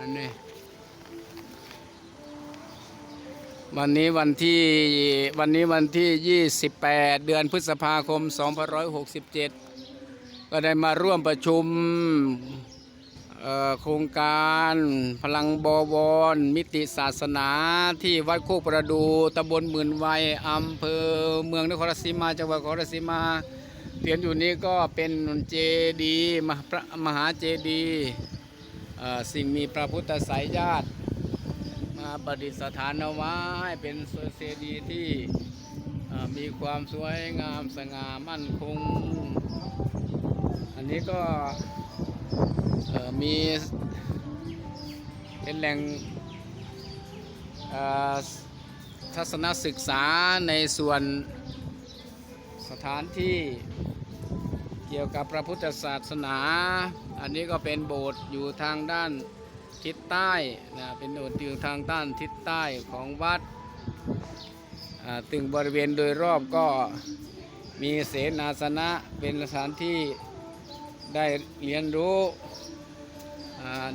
อันนี้วันนี้วันที่วันนี้วันที่ 28 เดือนพฤษภาคม 2567 ก็ได้มาร่วมประชุมโครงการพลังบวร มิติศาสนาที่วัดโคกประดูตำบลหมื่นวัยอำเภอเมืองนครราชสีมาจังหวัดนครราชสีมาเตียนอยู่นี้ก็เป็นเจดีมหาเจดีย์ สิ่งมีพระพุทธสายญาติ มาประดิษฐานเอาไว้เป็นเจดีที่มีความสวยงามสง่ามั่นคง อันนี้ก็มีเป็นแหล่งทัศนศึกษาในส่วนสถานที่เกี่ยวกับพระพุทธศาสนา อันนี้ก็เป็นโบสถ์อยู่ทางด้านทิศใต้นะเป็นโบสถ์อยู่ทางด้านทิศใต้ของวัดตึงบริเวณโดยรอบก็มีเสนาสนะเป็นสถานที่ได้เรียนรู้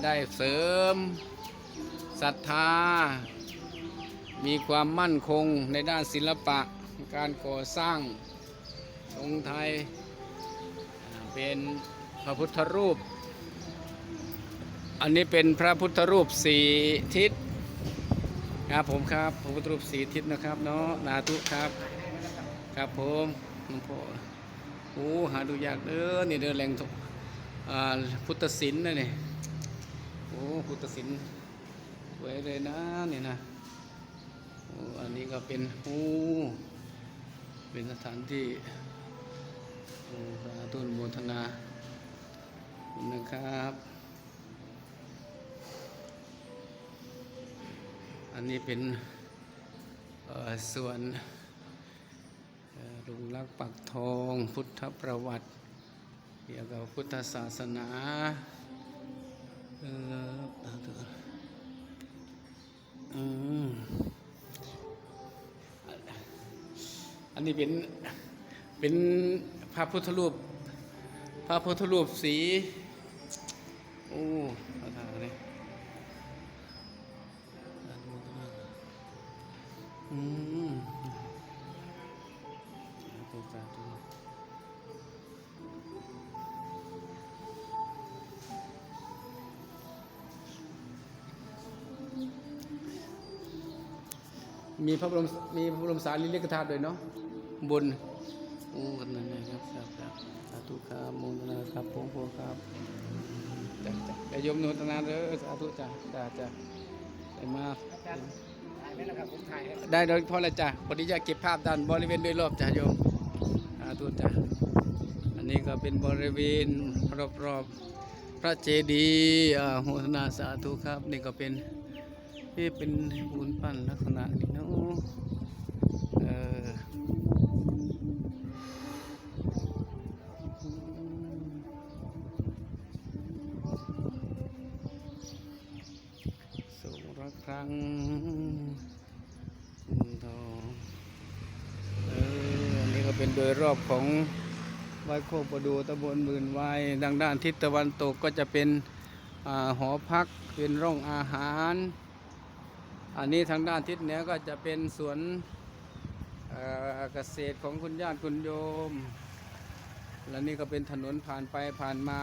ได้เสริมศรัทธา มีความมั่นคงในด้านศิลปะการก่อสร้างทรงไทยเป็น พระพุทธรูป อันนี้เป็นพระพุทธรูปสีทิศครับผมครับพระพุทธรูปสีทิศนะครับเนาะนาทุครับ ครับผมหลวงพ่อโอ้หาดูยากเด้อนี่เด้อแหล่งท่องอ่าพุทธศิลป์นะนี่โอ้พุทธศิลป์สวยเลยนะนี่นะโอ้อันนี้ก็เป็นโอ้เป็นสถานที่โอ้สาธุนโมทนา คุณนะครับ อันนี้เป็นส่วนลุงรักปักทอง พุทธประวัติเกี่ยวกับพุทธศาสนาอันนี้เป็นเป็นพระพุทธรูป พระพุทธรูปสี โอ้อาทางนี้อืมสาธุสาธุมีพระบรมมีพระบรมสารีริกธาตุด้วยเนาะบนโอ้กันนั่นเลยครับครับครับสาธุครับมทนาครับผมผมครับ แต่โยมโนทนาเด้อสาธุจ้ะจ้ะจ้ะได้มาถ่ายไหมนะครับผมถ่ายให้ได้โดยเฉพาะเลยจ้ะพอดีจะเก็บภาพด้านบริเวณโดยรอบจ้ะโยมสาธุจ้ะอันนี้ก็เป็นบริเวณรอบๆพระเจดีย์อ่าโหทนาสาธุครับ นี่ก็เป็นนี่เป็นปูนปั้นลักษณะนี้เนาะังองเอออันนี้ก็เป็นโดยรอบของวัดโคกประดูตำบลหมื่นวายดังด้านทิศตะวันตกก็จะเป็นอหอพักเป็นร่องอาหาร อันนี้ทางด้านทิศเหนือก็จะเป็นสวนเอ่อเกษตรของคุณญาติคุณโยม และนี่ก็เป็นถนนผ่านไปผ่านมา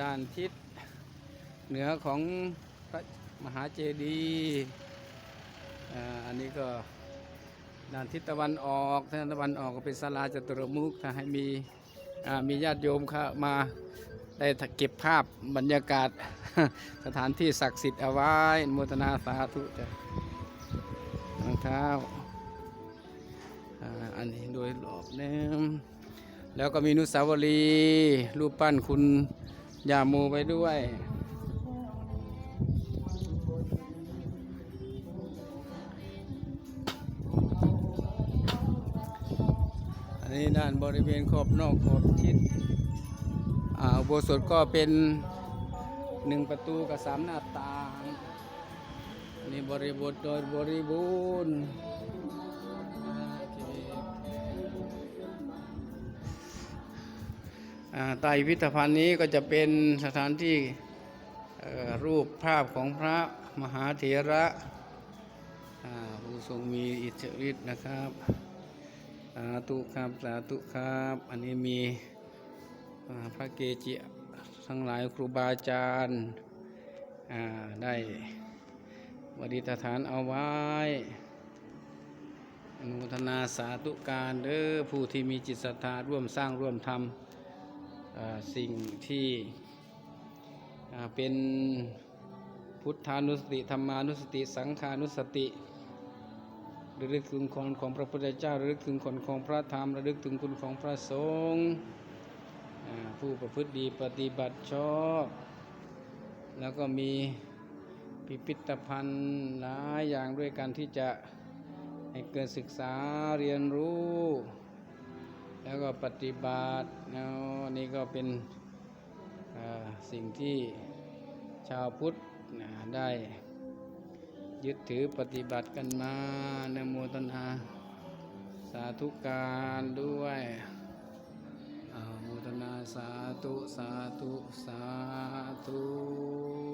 ด้านทิศเหนือของพระ มหาเจดีย์อันนี้ก็ด้านทิศตะวันออกทิศตะวันออกก็เป็นศาลาจตุรมุขถ้าให้มีมีญาติโยมเข้ามาได้เก็บภาพบรรยากาศสถานที่ศักดิ์สิทธิ์เอาไว้อนุโมทนาสาธุจ้ะรองเท้าวอันนี้โดยรอบเนึงแล้วก็มีนุสาวรีย์รูปปั้นคุณยาโมไว้ด้วย นนี้ด้านบริเวณขอบนอกขอบชิดอ่าโบสถก็เป็นหนึ่งประตูกับสามหน้าต่างนี่บริบทโดยบริบูรณ์อาใต้พิพิธภัณฑ์นี้ก็จะเป็นสถานที่รูปภาพของพระมหาเถระอ่าผู้ทรงมีอิทธิฤทธิ์นะครับาธุครับสาธุครับ อันนี้มีพระเกจิทั้งหลายครูบาอาจารย์ได้บดิษฐานเอาไว้อนุทนาสาธุการเด้อผู้ที่มีจิตศรัทธาร่วมสร้างร่วมทำสิ่งที่เป็นพุทธานุสติธรรมานุสติ สังขานุสติ ระลึกถึงคุณของพระพุทธเจ้าระลึกถึงคุณของพระธรรมระลึกถึงคุณของพระสงฆ์ผู้ประพฤติดีปฏิบัติชอบ แล้วก็มีพิพิธภัณฑ์หลายอย่างด้วยกันที่จะให้เกิดศึกษาเรียนรู้ แล้วก็ปฏิบัติแล้วนี่ก็เป็นสิ่งที่ชาวพุทธได้ ยึดถือปฏิบัติกันมานโมตนา สาธุการด้วยอโมตนาสาธุ สาธุ สาธุ